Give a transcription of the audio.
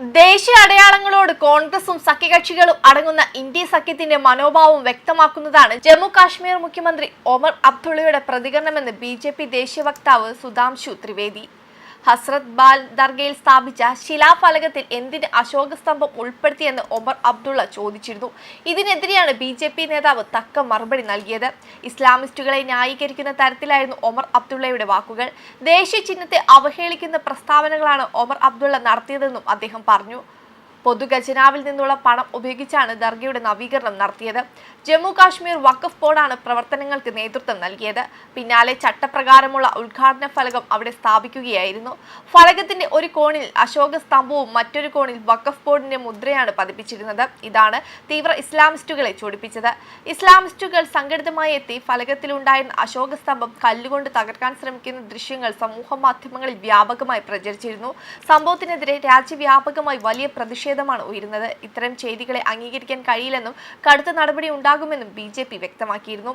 ദേശീയ അടയാളങ്ങളോട് കോൺഗ്രസും സഖ്യകക്ഷികളും അടങ്ങുന്ന ഇന്ത്യ സഖ്യത്തിന്റെ മനോഭാവം വ്യക്തമാക്കുന്നതാണ് ജമ്മു കാശ്മീർ മുഖ്യമന്ത്രി ഒമർ അബ്ദുള്ളയുടെ പ്രതികരണമെന്ന് ബി ദേശീയ വക്താവ് സുധാംശു ത്രിവേദി. ഹസ്രത് ബാൽ ദർഗയിൽ സ്ഥാപിച്ച ശിലാഫലകത്തിൽ എന്തിന് അശോക സ്തംഭം ഉൾപ്പെടുത്തിയെന്ന് ഒമർ അബ്ദുള്ള ചോദിച്ചിരുന്നു. ഇതിനെതിരെയാണ് ബി ജെ പി നേതാവ് തക്ക മറുപടി നൽകിയത്. ഇസ്ലാമിസ്റ്റുകളെ ന്യായീകരിക്കുന്ന തരത്തിലായിരുന്നു ഒമർ അബ്ദുള്ളയുടെ വാക്കുകൾ. ദേശീയ ചിഹ്നത്തെ അവഹേളിക്കുന്ന പ്രസ്താവനകളാണ് ഒമർ അബ്ദുള്ള നടത്തിയതെന്നും അദ്ദേഹം പറഞ്ഞു. പൊതുഖജനാവിൽ നിന്നുള്ള പണം ഉപയോഗിച്ചാണ് ദർഗയുടെ നവീകരണം നടത്തിയത്. ജമ്മു കാശ്മീർ വഖഫ് ബോർഡാണ് പ്രവർത്തനങ്ങൾക്ക് നേതൃത്വം നൽകിയത്. പിന്നാലെ ചട്ടപ്രകാരമുള്ള ഉദ്ഘാടന ഫലകം അവിടെ സ്ഥാപിക്കുകയായിരുന്നു. ഫലകത്തിന്റെ ഒരു കോണിൽ അശോക സ്തംഭവും മറ്റൊരു കോണിൽ വഖഫ് ബോർഡിന്റെ മുദ്രയാണ് പതിപ്പിച്ചിരുന്നത്. ഇതാണ് തീവ്ര ഇസ്ലാമിസ്റ്റുകളെ ചൊടിപ്പിച്ചത്. ഇസ്ലാമിസ്റ്റുകൾ സംഘടിതമായി എത്തി ഫലകത്തിലുണ്ടായിരുന്ന അശോക സ്തംഭം കല്ലുകൊണ്ട് തകർക്കാൻ ശ്രമിക്കുന്ന ദൃശ്യങ്ങൾ സമൂഹ മാധ്യമങ്ങളിൽ വ്യാപകമായി പ്രചരിച്ചിരുന്നു. സംഭവത്തിനെതിരെ രാജ്യവ്യാപകമായി വലിയ പ്രതിഷേധമാണ് ഉയരുന്നത്. ഇത്തരം ചെയ്തികളെ അംഗീകരിക്കാൻ കഴിയില്ലെന്നും കടുത്ത നടപടി ഉണ്ടാകുമെന്നും ബി വ്യക്തമാക്കിയിരുന്നു.